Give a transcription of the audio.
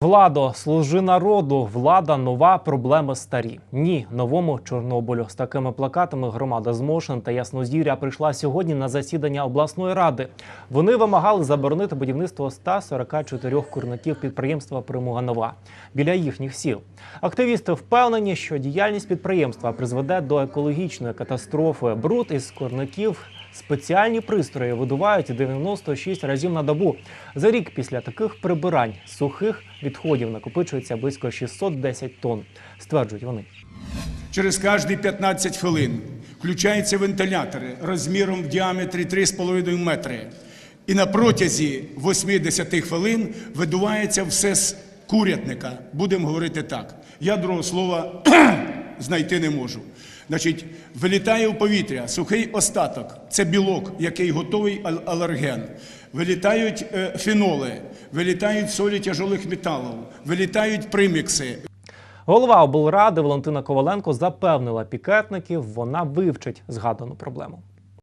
Владо, служи народу, влада нова, проблеми старі. Ні, новому Чорнобилю з такими плакатами громада Змошин та Яснозір'я прийшла сьогодні на засідання обласної ради. Вони вимагали заборонити будівництво 144 курників підприємства Примуга Нова біля їхніх сіл. Активісти впевнені, що діяльність підприємства призведе до екологічної катастрофи. Бруд із курників Спеціальні пристрої видувають 96 разів на добу. За рік після таких прибирань сухих відходів накопичується близько 610 тонн, стверджують вони. Через кожні 15 хвилин включаються вентилятори розміром в діаметрі 3,5 метри. І на протязі 80 хвилин видувається все з курятника. Будемо говорити так. Я другого слова знайти не можу. Значить, вилітає в повітря сухий остаток це білок, який готовий алерген. Вилітають фіноли, феноли, вилітають солі тяжолих металів, вилітають примікси, Голова облради Валентина Коваленко запевнила пікетників, вона вивчить згадану проблему.